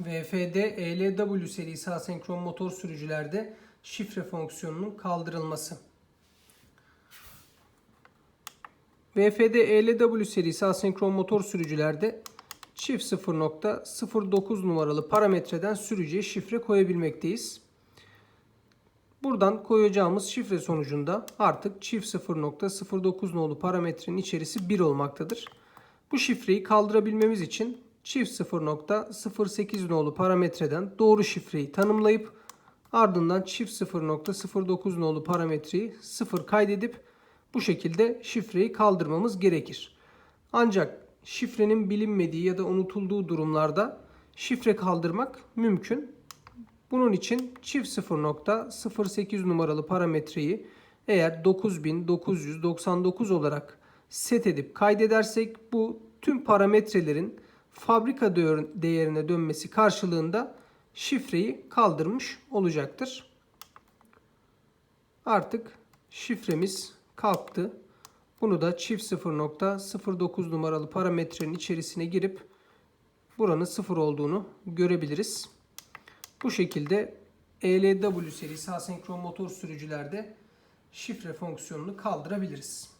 VFD ELW serisi asenkron motor sürücülerde şifre fonksiyonunun kaldırılması. VFD ELW serisi asenkron motor sürücülerde çift 0.09 numaralı parametreden sürücüye şifre koyabilmekteyiz. Buradan koyacağımız şifre sonucunda artık çift 0.09 nolu parametrenin içerisi 1 olmaktadır. Bu şifreyi kaldırabilmemiz için çift 0.08 nolu parametreden doğru şifreyi tanımlayıp ardından çift 0.09 nolu parametreyi 0 kaydedip bu şekilde şifreyi kaldırmamız gerekir. Ancak şifrenin bilinmediği ya da unutulduğu durumlarda şifre kaldırmak mümkün. Bunun için çift 0.08 numaralı parametreyi eğer 9999 olarak set edip kaydedersek bu tüm parametrelerin fabrika değerine dönmesi karşılığında şifreyi kaldırmış olacaktır. Artık şifremiz kalktı. Bunu da çift 0.09 numaralı parametrenin içerisine girip buranın 0 olduğunu görebiliriz. Bu şekilde ELW serisi asenkron motor sürücülerde şifre fonksiyonunu kaldırabiliriz.